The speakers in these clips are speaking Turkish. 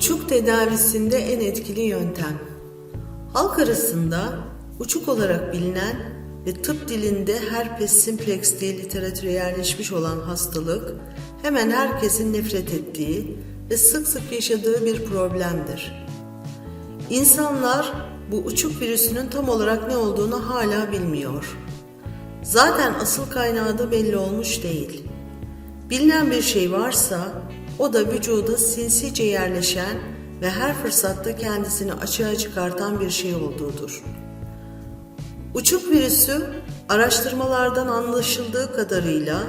Uçuk tedavisinde en etkili yöntem. Halk arasında uçuk olarak bilinen ve tıp dilinde herpes simplex diye literatüre yerleşmiş olan hastalık hemen herkesin nefret ettiği ve sık sık yaşadığı bir problemdir. İnsanlar bu uçuk virüsünün tam olarak ne olduğunu hala bilmiyor. Zaten asıl kaynağı da belli olmuş değil. Bilinen bir şey varsa o da vücuda sinsice yerleşen ve her fırsatta kendisini açığa çıkartan bir şey olduğudur. Uçuk virüsü araştırmalardan anlaşıldığı kadarıyla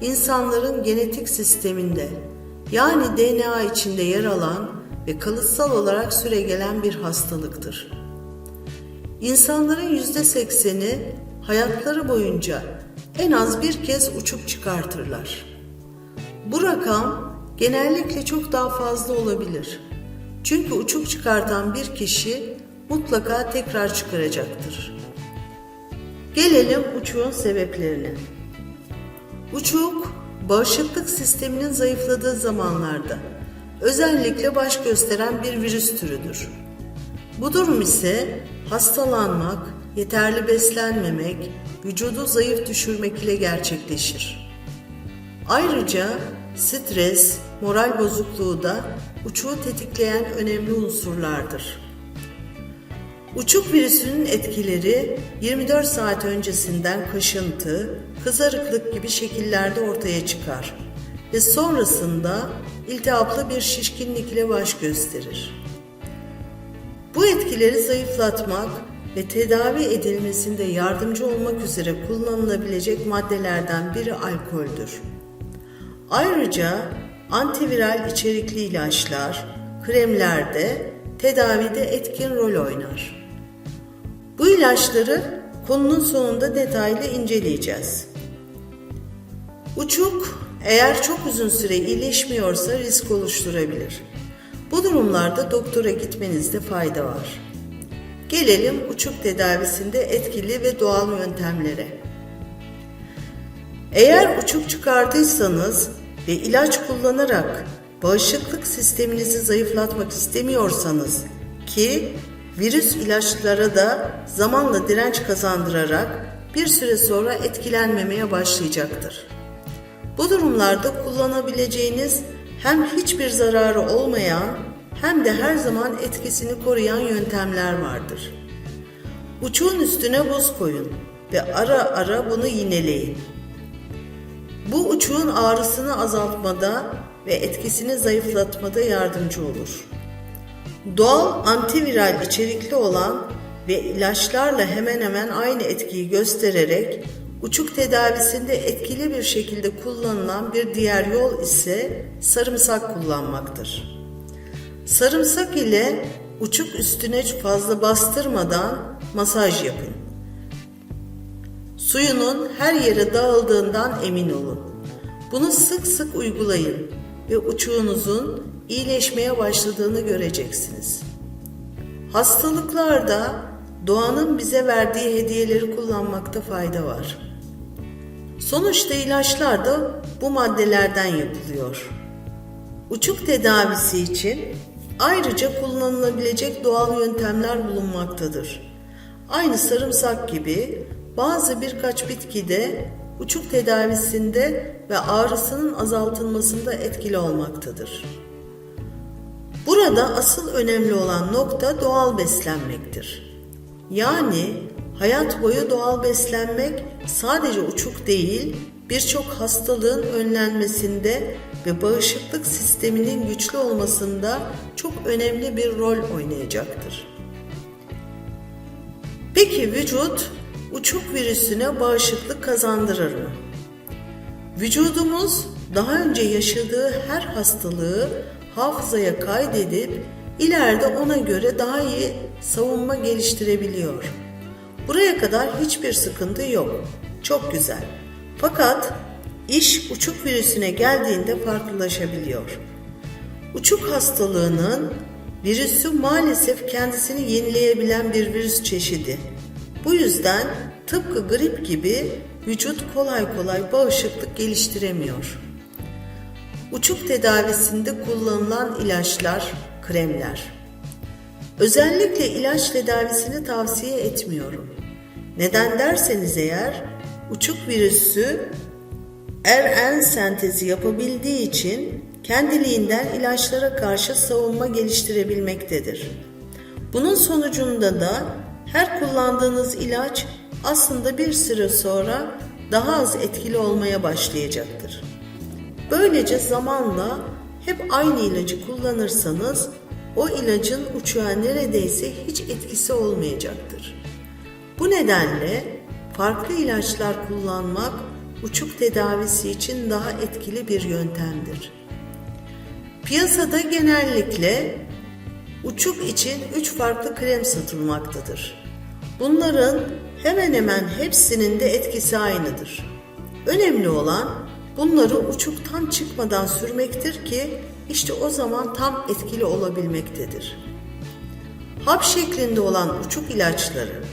insanların genetik sisteminde yani DNA içinde yer alan ve kalıtsal olarak süregelen bir hastalıktır. İnsanların yüzde sekseni hayatları boyunca en az bir kez uçuk çıkartırlar. Bu rakam genellikle çok daha fazla olabilir. Çünkü uçuk çıkartan bir kişi mutlaka tekrar çıkaracaktır. Gelelim uçuğun sebeplerine. Uçuk, bağışıklık sisteminin zayıfladığı zamanlarda özellikle baş gösteren bir virüs türüdür. Bu durum ise hastalanmak, yeterli beslenmemek, vücudu zayıf düşürmek ile gerçekleşir. Ayrıca stres, moral bozukluğu da uçuğu tetikleyen önemli unsurlardır. Uçuk virüsünün etkileri 24 saat öncesinden kaşıntı, kızarıklık gibi şekillerde ortaya çıkar ve sonrasında iltihaplı bir şişkinlik ile baş gösterir. Bu etkileri zayıflatmak ve tedavi edilmesinde yardımcı olmak üzere kullanılabilecek maddelerden biri alkoldür. Ayrıca antiviral içerikli ilaçlar, kremler de tedavide etkin rol oynar. Bu ilaçları konunun sonunda detaylı inceleyeceğiz. Uçuk eğer çok uzun süre iyileşmiyorsa risk oluşturabilir. Bu durumlarda doktora gitmenizde fayda var. Gelelim uçuk tedavisinde etkili ve doğal yöntemlere. Eğer uçuk çıkardıysanız ve ilaç kullanarak bağışıklık sisteminizi zayıflatmak istemiyorsanız ki virüs ilaçlara da zamanla direnç kazandırarak bir süre sonra etkilenmemeye başlayacaktır. Bu durumlarda kullanabileceğiniz hem hiçbir zararı olmayan hem de her zaman etkisini koruyan yöntemler vardır. Uçuğun üstüne buz koyun ve ara ara bunu yineleyin. Bu uçuğun ağrısını azaltmada ve etkisini zayıflatmada yardımcı olur. Doğal antiviral içerikli olan ve ilaçlarla hemen hemen aynı etkiyi göstererek uçuk tedavisinde etkili bir şekilde kullanılan bir diğer yol ise sarımsak kullanmaktır. Sarımsak ile uçuk üstüne fazla bastırmadan masaj yapın. Suyunun her yere dağıldığından emin olun. Bunu sık sık uygulayın ve uçuğunuzun iyileşmeye başladığını göreceksiniz. Hastalıklarda doğanın bize verdiği hediyeleri kullanmakta fayda var. Sonuçta ilaçlar da bu maddelerden yapılıyor. Uçuk tedavisi için ayrıca kullanılabilecek doğal yöntemler bulunmaktadır. Aynı sarımsak gibi bazı birkaç bitki de uçuk tedavisinde ve ağrısının azaltılmasında etkili olmaktadır. Burada asıl önemli olan nokta doğal beslenmektir. Yani hayat boyu doğal beslenmek sadece uçuk değil, birçok hastalığın önlenmesinde ve bağışıklık sisteminin güçlü olmasında çok önemli bir rol oynayacaktır. Peki vücut uçuk virüsüne bağışıklık kazandırır mı? Vücudumuz daha önce yaşadığı her hastalığı hafızaya kaydedip ileride ona göre daha iyi savunma geliştirebiliyor. Buraya kadar hiçbir sıkıntı yok. Çok güzel. Fakat iş uçuk virüsüne geldiğinde farklılaşabiliyor. Uçuk hastalığının virüsü maalesef kendisini yenileyebilen bir virüs çeşidi. Bu yüzden tıpkı grip gibi vücut kolay kolay bağışıklık geliştiremiyor. Uçuk tedavisinde kullanılan ilaçlar, kremler. Özellikle ilaç tedavisini tavsiye etmiyorum. Neden derseniz eğer uçuk virüsü RN sentezi yapabildiği için kendiliğinden ilaçlara karşı savunma geliştirebilmektedir. Bunun sonucunda da her kullandığınız ilaç aslında bir süre sonra daha az etkili olmaya başlayacaktır. Böylece zamanla hep aynı ilacı kullanırsanız o ilacın uçuğa neredeyse hiç etkisi olmayacaktır. Bu nedenle farklı ilaçlar kullanmak uçuk tedavisi için daha etkili bir yöntemdir. Piyasada genellikle uçuk için 3 farklı krem satılmaktadır. Bunların hemen hemen hepsinin de etkisi aynıdır. Önemli olan bunları uçuktan çıkmadan sürmektir ki işte o zaman tam etkili olabilmektedir. Hap şeklinde olan uçuk ilaçları.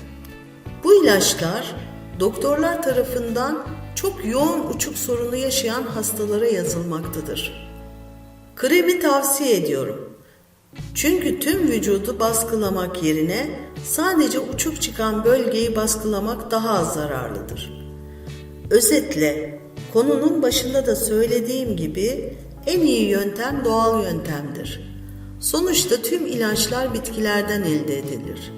Bu ilaçlar doktorlar tarafından çok yoğun uçuk sorunu yaşayan hastalara yazılmaktadır. Kremi tavsiye ediyorum. Çünkü tüm vücudu baskılamak yerine sadece uçuk çıkan bölgeyi baskılamak daha az zararlıdır. Özetle konunun başında da söylediğim gibi en iyi yöntem doğal yöntemdir. Sonuçta tüm ilaçlar bitkilerden elde edilir.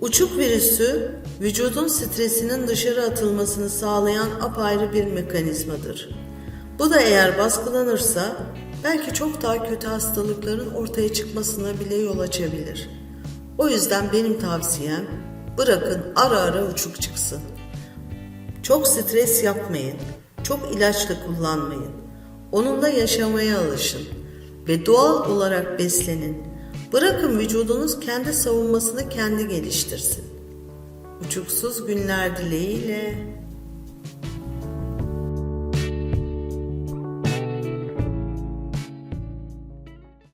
Uçuk virüsü vücudun stresinin dışarı atılmasını sağlayan apayrı bir mekanizmadır. Bu da eğer baskılanırsa belki çok daha kötü hastalıkların ortaya çıkmasına bile yol açabilir. O yüzden benim tavsiyem bırakın ara ara uçuk çıksın. Çok stres yapmayın. Çok ilaç da kullanmayın. Onunla yaşamaya alışın ve doğal olarak beslenin. Bırakın vücudunuz kendi savunmasını kendi geliştirsin. Uçuksuz günler dileğiyle